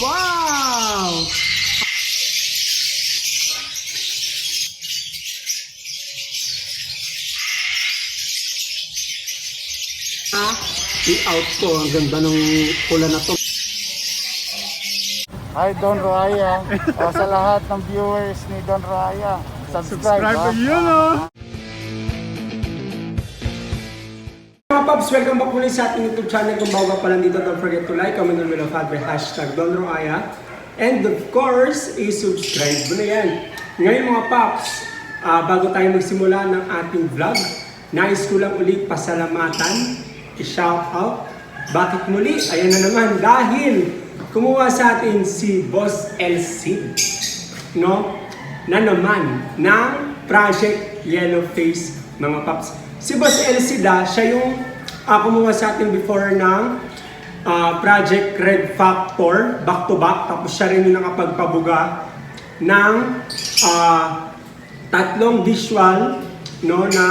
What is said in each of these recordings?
Wow! Ah, i-out ko. Ang ganda ng pula na to. Hi Don Raya. o, sa lahat ng viewers ni Don Raya, subscribe. Subscribe ha? to yun, oh. Pops, welcome back muli sa ating YouTube channel. Kung bago pa lang dito, don't forget to like, comment, and of by hashtag Don Roaya. And of course, i-subscribe mo na yan. Ngayon mga Pops, ah, bago tayo magsimula ng ating vlog, nais ko lang ulit pasalamatan, i-shout out. Bakit muli? Ayan na naman, dahil kumuha sa atin si Boss LC no? Na naman ng Project Yellow Face mga paps. Si Boss Elsida, siya yung ah, kumuha sa atin before ng ah, Project Red Factor back to back tapos siya rin yung nakapagpabuga ng ah, tatlong visual no na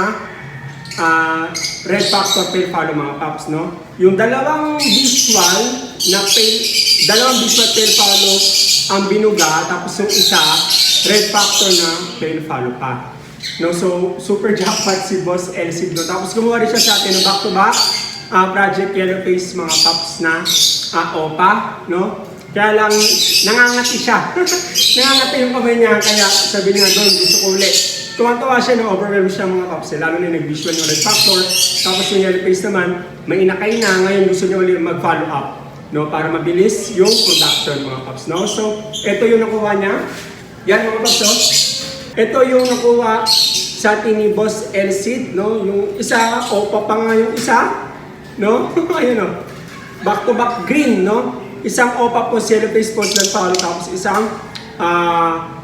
ah, Red Factor Pale Follow mga paps no. Yung dalawang visual na pale, dalawang visual Pale Follow ang binuga tapos yung isa Red Factor na Pale Follow pa. No, so super jackpot si Boss Elsid no. Tapos gumawa rin siya sa atin ng back to back ah, Project Yellow Face mga paps na ah, OPA, no? Kaya lang, nangangati siya. nangangati yung kamay niya, kaya sabi niya doon, gusto ko ulit. Tuwan-tuwa siya, no? overwhelmed siya mga paps. eh, Lalo na nag-visual yung red factor. Tapos yung yellow face naman, may inakay na, ngayon gusto niya ulit mag-follow up. No, para mabilis yung production mga paps. No? So, ito yung nakuha niya. Yan mga paps, no? Ito yung nakuha sa atin ni Boss Elsid, no? Yung isa, opa pa nga yung isa, no? Ayun, no? Back to back green, no? Isang opa post yellow face post ng follow tapos isang ah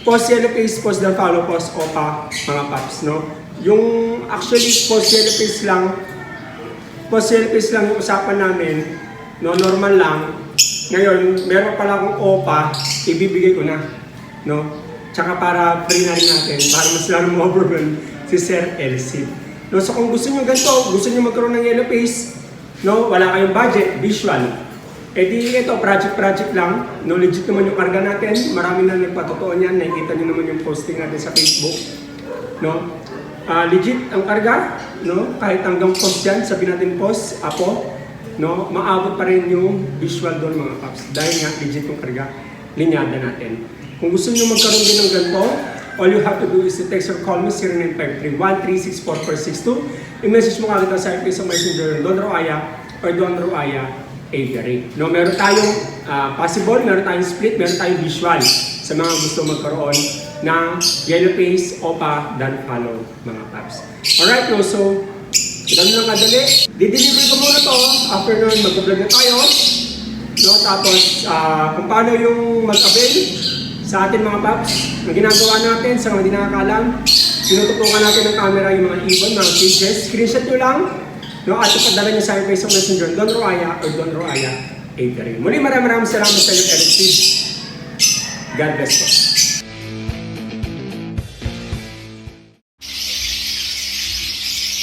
post yellow face post ng follow post opa mga paps, no? Yung actually post yellow face lang post yellow face lang yung usapan namin, no? Normal lang. Ngayon, meron pala akong opa, ibibigay ko na, no? Tsaka para rin natin, para mas lalo mo overwhelm si Sir Elsie. No, so kung gusto niyo ganito, gusto niyo magkaroon ng yellow face, no, wala kayong budget, visual. Eh di ito, project-project lang. No, legit naman yung karga natin. Marami na nagpatotoo niyan. Nakikita niyo naman yung posting natin sa Facebook. No? Ah, legit ang karga, no? Kahit hanggang post yan, sabi natin post, apo, no? Maabot pa rin yung visual doon mga paps. Dahil nga legit yung karga, linyada natin. Kung gusto niyo magkaroon din ng ganito, all you have to do is to text or call me 0953-1364462. I-message mo kagad sa akin sa messenger Don Roaya or Don Roaya Avery. No, meron tayong ah, possible, meron tayong split, meron tayong visual sa mga gusto magkaroon ng yellow face, opa, dan follow mga paps. Alright, no, so ganun lang kadali. Dideliver ko muna to. After nun, mag-vlog na tayo. No, tapos ah, kung paano yung mag-avail sa atin mga paps, ang ginagawa natin sa mga di nakakalam, tinututukan natin ng camera yung mga ibon, mga pages. Screenshot nyo lang, no, at ipadala nyo sa akin Facebook Messenger, Don Roaya or Don Roaya Avery. Muli maraming maraming salamat sa iyo, Eric. God bless po.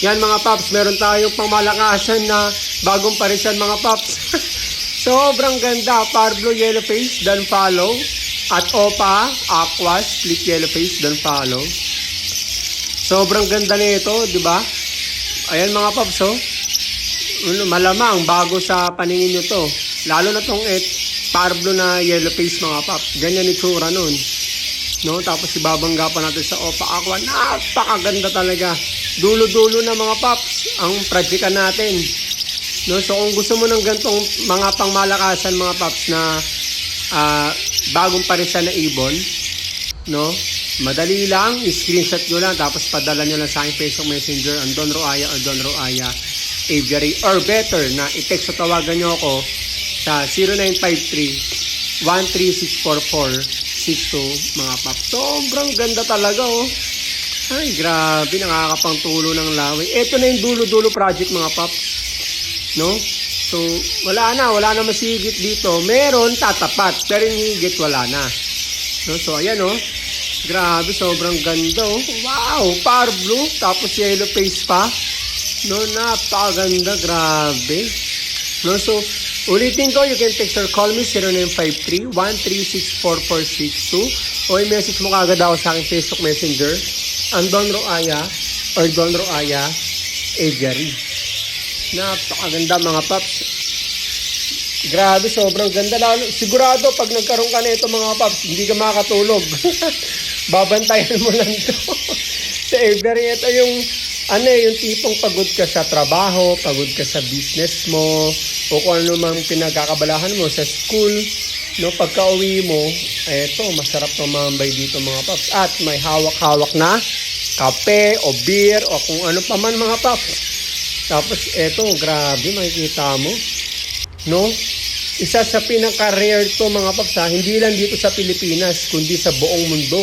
Yan mga paps, meron tayong pangmalakasan na bagong parisan mga paps. Sobrang ganda, Parblo Yellow Face, dan follow. At Opa, Aqua, Split Yellow Face, dan follow. Sobrang ganda nito, di ba? Ayan mga paps, oh. Ano, Malamang bago sa paningin nyo to. Lalo na tong et, Parblo na yellow face mga paps. Ganyan itsura nun. No, tapos ibabangga pa natin sa Opa Aqua. Napakaganda talaga. Dulo-dulo na mga paps ang projectan natin. No, so kung gusto mo ng gantong mga pangmalakasan mga paps na ah, bagong parisan na ibon, no? Madali lang, screenshot nyo lang tapos padala nyo lang sa aking Facebook Messenger ang Don Roaya or Don Roaya Aviary or better na i-text o tawagan nyo ako sa 0953 1364462 mga pap. Sobrang ganda talaga oh. Ay, grabe, nakakapang tulo ng laway. Ito na yung dulo-dulo project mga pap. No? So, wala na, wala na masigit dito. Meron, tatapat. Pero yung higit, wala na. No? So, ayan oh. Grabe, sobrang ganda oh. Wow, power blue, tapos yellow face pa. No, napakaganda, grabe. No, so, Ulitin ko, you can text or call me 0953-1364462 o i-message mo kagad ako sa aking Facebook Messenger ang Don Roaya or Don Roaya Aviary. Napakaganda mga paps. Grabe, sobrang ganda. Lalo, sigurado, pag nagkaroon ka nito mga paps, hindi ka makakatulog. Babantayan mo lang to. sa Avery, ito yung, ano eh, yung tipong pagod ka sa trabaho, pagod ka sa business mo, o kung ano mang pinagkakabalahan mo sa school, no, pagka uwi mo, eto, masarap tumambay dito mga paps. At may hawak-hawak na kape o beer o kung ano pa man mga paps. Tapos eto, grabe, makikita mo. No? Isa sa pinaka-rare to mga paps ha, hindi lang dito sa Pilipinas, kundi sa buong mundo.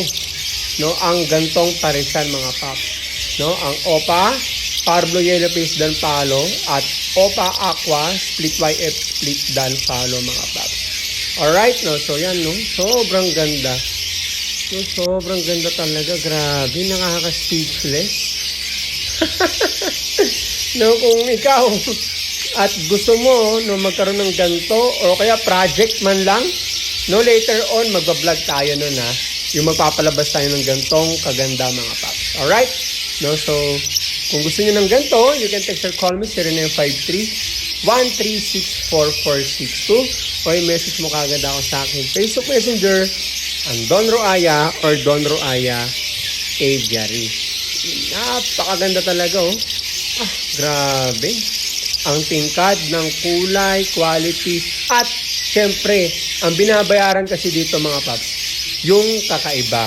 No, ang gantong parisan mga paps. No, ang OPA, Parblo Yellow Face Dan Palo at OPA Aqua Split YF Split Dan Palo mga paps. Alright, no, so yan no, sobrang ganda. No, sobrang ganda talaga, grabe, nakaka-speechless. no, kung ikaw at gusto mo no magkaroon ng ganto o kaya project man lang, no later on magba-vlog tayo nun ha. Yung magpapalabas tayo ng gantong kaganda mga paps. Alright? No, so kung gusto niyo ng ganto, you can text or call me 0953 1364462 o i-message mo kagad ako sa akin Facebook Messenger ang Don Roaya or Don Roaya Aviary. Napakaganda talaga oh. Grabe. Ang tingkad ng kulay, quality, at syempre, ang binabayaran kasi dito mga paps, yung kakaiba.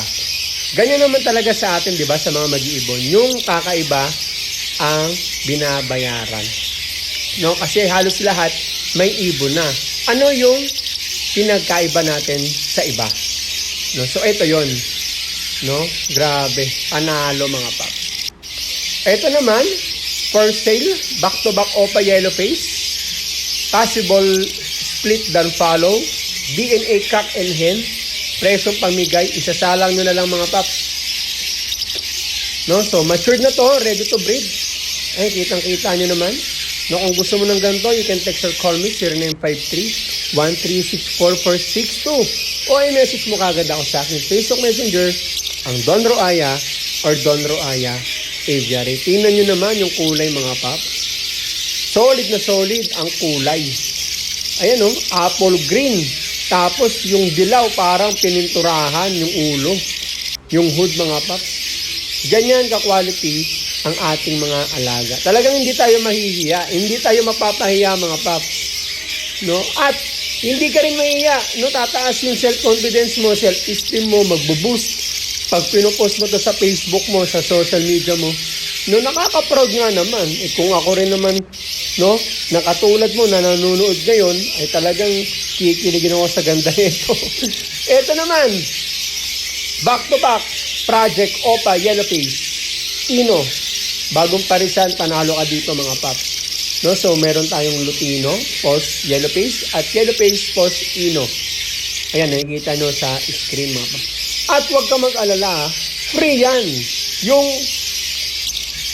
Ganyan naman talaga sa atin, di ba, sa mga mag-iibon. Yung kakaiba ang binabayaran. No, kasi halos lahat may ibon na. Ano yung pinagkaiba natin sa iba? No, so ito 'yon. No? Grabe, panalo mga paps. Ito naman, for sale, back to back Opa Yellow Face. Possible split dan follow. DNA cock and hen. Presyong pamigay, isasalang nyo na lang mga paps. No, so matured na to, ready to breed. Ay, kitang-kita nyo naman. No, kung gusto mo ng ganito, you can text or call me 0953-1364462 o i-message mo kagad ako sa aking Facebook Messenger ang Don Roaya or Don Roaya Aviary. Tingnan nyo naman yung kulay mga paps. Solid na solid ang kulay. Ayan o, apple green. Tapos yung dilaw parang pininturahan yung ulo. Yung hood mga paps. Ganyan ka-quality ang ating mga alaga. Talagang hindi tayo mahihiya. Hindi tayo mapapahiya mga paps. No? At hindi ka rin mahihiya. No? Tataas yung self-confidence mo, self-esteem mo, magbo-boost. Pag pinopost mo to sa Facebook mo, sa social media mo, no, nakaka-proud nga naman. Eh, kung ako rin naman, no, nakatulad mo na nanonood ngayon, ay talagang kikiligin ako sa ganda nito. Ito naman, back to back, Project Opa Yellow Face. Ino, bagong parisan, panalo ka dito mga paps. No, so meron tayong Lutino, post Yellow Face, at Yellow Face post Ino. Ayan, nakikita nyo sa screen mga paps. At huwag ka mag-alala, free yan. Yung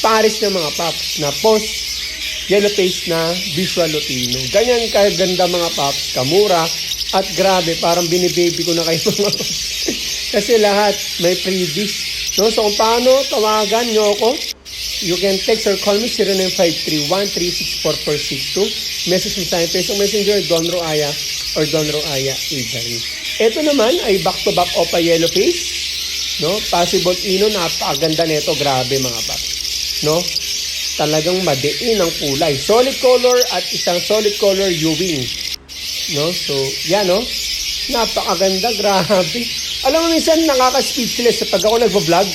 pares ng mga paps na post yellow face na visual Lutino. Ganyan kaganda mga paps, kamura, at grabe, parang binibaby ko na kayo mga. Kasi lahat may freebies. No? So kung paano, tawagan nyo ako. You can text or call me 0953-1364462. Message mo sa Facebook Messenger, Don Roaya or Don Roaya Avery. Ito naman ay back-to-back Opa Yellow Face. No? Possible Ino, napakaganda nito. Grabe mga paps. No? Talagang madiin ang kulay. Solid color at isang solid color U-wing. No? So, yan no? Napakaganda, grabe. Alam mo, minsan nakaka-speechless sa pag ako nagvo-vlog.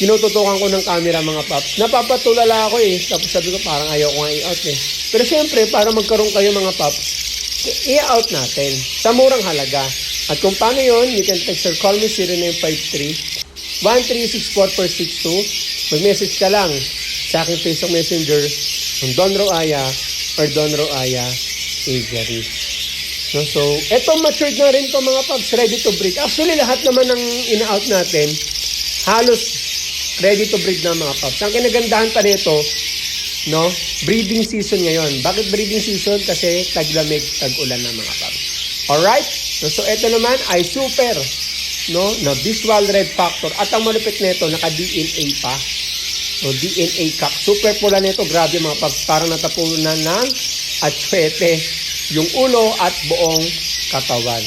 Tinututukan ko ng camera mga paps. Napapatulala ako eh. Tapos sabi ko parang ayaw ko nga i-out eh. Pero syempre, para magkaroon kayo mga paps, i-out natin sa murang halaga. At kung paano yon, you can text or call me 0953 1364462. Mag-message ka lang sa aking Facebook Messenger ng Don Roaya or Don Roaya Aviary. No, so, eto matured na rin to mga paps, ready to breed. Actually, lahat naman ng ina-out natin, halos ready to breed na mga paps. Ang kinagandahan pa nito, no? Breeding season ngayon. Bakit breeding season? Kasi taglamig, tag-ulan na mga paps. Alright? So, so ito naman ay super, no? Na visual red factor. At ang malupit nito, naka-DNA pa. So, DNA cock. Super pula nito. Grabe mga paps. Parang natapunan ng atsuete. Yung ulo at buong katawan.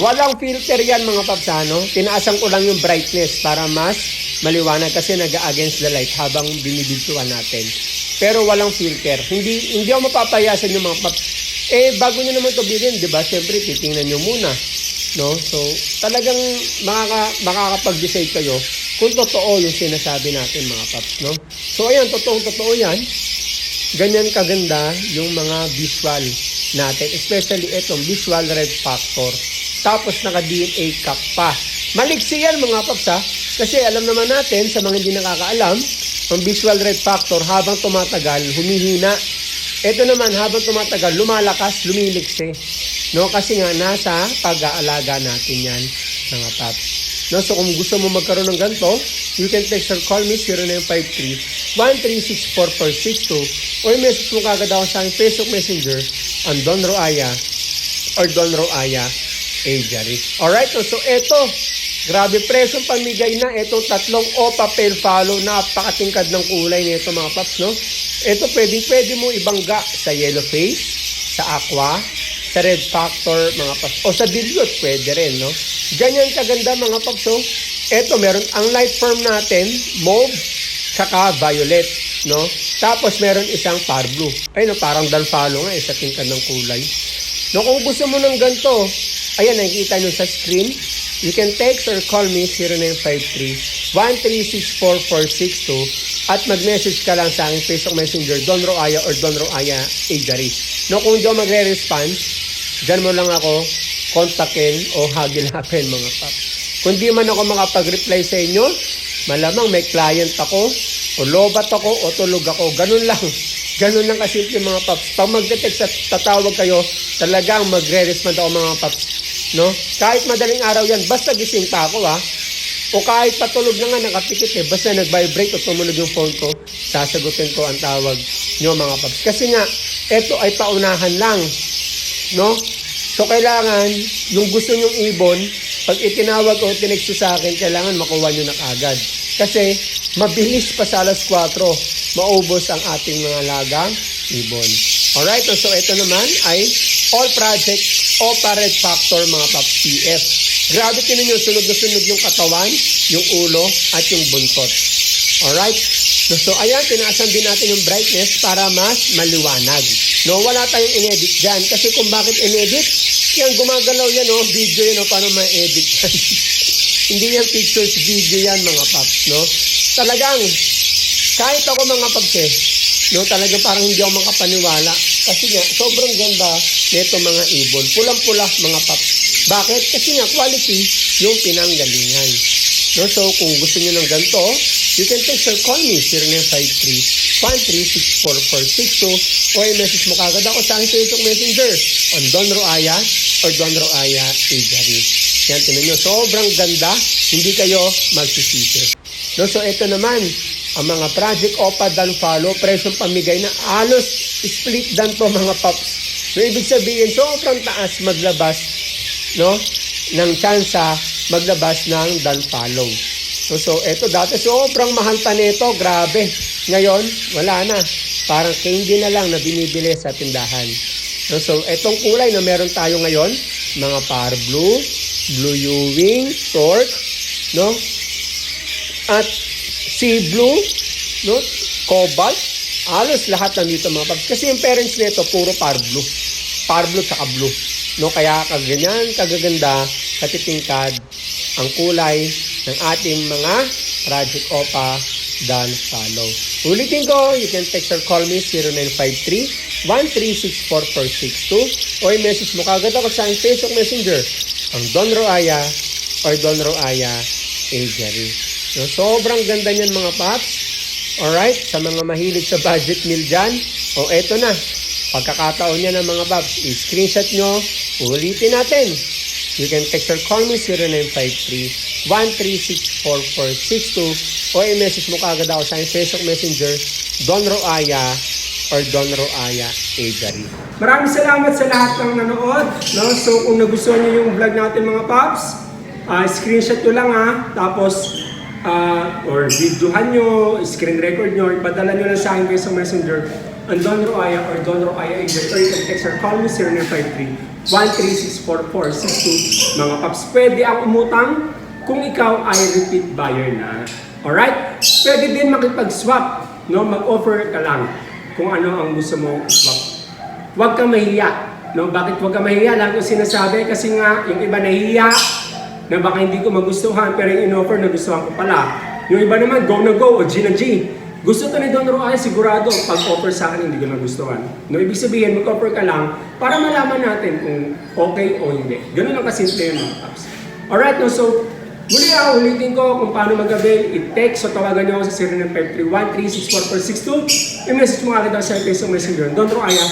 Walang filter yan mga paps. Ano? Tinaasan ko lang yung brightness para mas maliwanag kasi nag-against the light habang binibidyoan natin. Pero walang filter. Hindi hindi ako mapapayasan yung mga paps. Eh, bago nyo naman ito bilhin, di ba? Siyempre, titingnan nyo muna. No? So, talagang makaka, makakapag-decide kayo kung totoo yung sinasabi natin mga paps. No? So, ayan, totoong totoo yan. Ganyan kaganda yung mga visual natin. Especially itong visual red factor. Tapos naka-DNA cap pa. Maliksi yan mga paps ha. Kasi alam naman natin sa mga hindi nakakaalam, ang visual red factor habang tumatagal, humihina. Ito naman habang tumatagal, lumalakas, lumiliksi. No, kasi nga nasa pag-aalaga natin yan mga paps. No, so kung gusto mo magkaroon ng ganito, you can text or call me 0953-1364462 or message mo kagad ako sa aking Facebook Messenger on Don Roaya or Don Roaya Aviary. Alright, so, so eto, grabe presong pamigay na itong tatlong o papel follow, napakatingkad ng kulay nito mga paps, no? Ito pwedeng pwede mo ibangga sa yellow face, sa aqua, sa red factor mga paps, o sa dilute pwede rin, no? Ganyan kaganda mga paps, no? Ito, meron, ang light form natin, mauve, tsaka violet, no? Tapos meron isang par blue. Ay, no, parang dalfalo nga, eh, sa tingkad ng kulay. No, kung gusto mo ng ganito, ayan, nakikita nyo sa screen, you can text or call me 0953-1364462 at mag-message ka lang sa aking Facebook Messenger, Don Roaya or Don Roaya Agari. No, kung hindi magre-respond, dyan mo lang ako kontakin o hagilapin mga pap. Kung di man ako makapag-reply sa inyo, malamang may client ako, o lobat ako, o tulog ako. Ganun lang. Ganun lang kasimple mga paps. Pag mag-detect at tatawag kayo, talagang magre-respond ako mga paps. No? Kahit madaling araw yan, basta gising pa ako ha. O kahit patulog na nga, nakapikit eh, basta nag-vibrate o tumunog yung phone ko, sasagutin ko ang tawag nyo mga paps. Kasi nga, eto ay paunahan lang. No? So, kailangan, yung gusto nyong ibon, pag itinawag o tinexto sa akin, kailangan makuha nyo na kagad. Kasi, mabilis pa sa alas 4, maubos ang ating mga lagang ibon. Alright, so ito naman ay all project o red factor mga paps PF. Grabe tinan nyo, sunog na sunog yung katawan, yung ulo, at yung buntot. Alright? So, ayan, tinaasan din natin yung brightness para mas maliwanag. No, wala tayong inedit dyan. Kasi kung bakit inedit, yan, gumagalaw yan, oh, video yan, oh, paano ma-edit yan. Hindi yan pictures, video yan, mga paps, no? Talagang, kahit ako mga paps, eh, no, talagang parang hindi ako makapaniwala. Kasi nga, sobrang ganda nito mga ibon. Pulang-pula, mga paps. Bakit? Kasi nga, quality yung pinanggalingan. No, so, kung gusto niyo ng ganito, you can text or call me 0953-1364462 or i-message mo kagad ako sa aking Facebook Messenger on Don Roaya or Don Roaya Agari. Yan, tinan nyo, sobrang ganda, hindi kayo magsisisi. No, so, ito naman, ang mga Project OPA dan follow, presyong pamigay na alos split dan to mga paps. So, ibig sabihin, sobrang taas maglabas no, ng tsansa maglabas ng dan follow. So, so eto dati sobrang mahal pa nito, grabe. Ngayon, wala na. Parang candy na lang na binibili sa tindahan. No, so, etong kulay na meron tayo ngayon, mga par blue, blue Ewing, torque, no? At sea blue, no? Cobalt, halos lahat nandito mga paps. Kasi yung parents nito, puro par blue. Par blue tsaka blue. No, kaya kaganyan, kagaganda, katitingkad ang kulay ng ating mga Project OPA dan follow. Ulitin ko, you can text or call me 0953-1364462 o i-message mo kagad ako sa Facebook Messenger ang Don Roaya or Don Roaya Aviary. So, sobrang ganda niyan mga paps. Alright, sa mga mahilig sa budget meal dyan, o eto na, pagkakataon niya ng mga paps, i-screenshot nyo, ulitin natin. You can text or call me 0953-1364462 o i-message mo kagad ako sa Facebook Messenger Don Roaya or Don Roaya Avery. Maraming salamat sa lahat ng nanood. No? So kung nagustuhan niyo yung vlog natin mga paps, ah, screenshot nyo lang ha. Tapos, ah, or videohan nyo, screen record nyo, ipadala nyo lang sa akin kayo sa messenger ang Don Roaya or Don Roaya or you can text or call me 0953 1364462 mga paps. Pwede ang umutang kung ikaw ay repeat buyer na. Alright? Pwede din makipag-swap. No? Mag-offer ka lang kung ano ang gusto mo swap. Huwag kang mahiya. No? Bakit huwag kang mahiya? Lang ko sinasabi kasi nga yung iba nahiya na baka hindi ko magustuhan pero yung in-offer nagustuhan ko pala. Yung iba naman, go na go o G na G. Gusto to ni Don Roy, sigurado pag offer sa akin hindi ko nagustuhan. No, ibig sabihin, mag-offer ka lang para malaman natin kung okay o hindi. Ganun lang kasimple yun mga paps. Alright, no, so muli ako ulitin ko kung paano mag-avail. I-text o tawagan niyo ako sa 0953-1364462. I-message mo agad ako sa Facebook Messenger, Don Roaya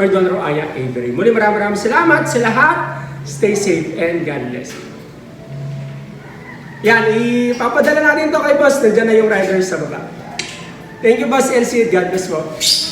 or Don Roaya Avery. Muli maraming maraming salamat sa lahat. Stay safe and God bless you. Yan, ipapadala natin to kay boss. Nandiyan na yung rider sa baba. Thank you, Boss LC. God bless po.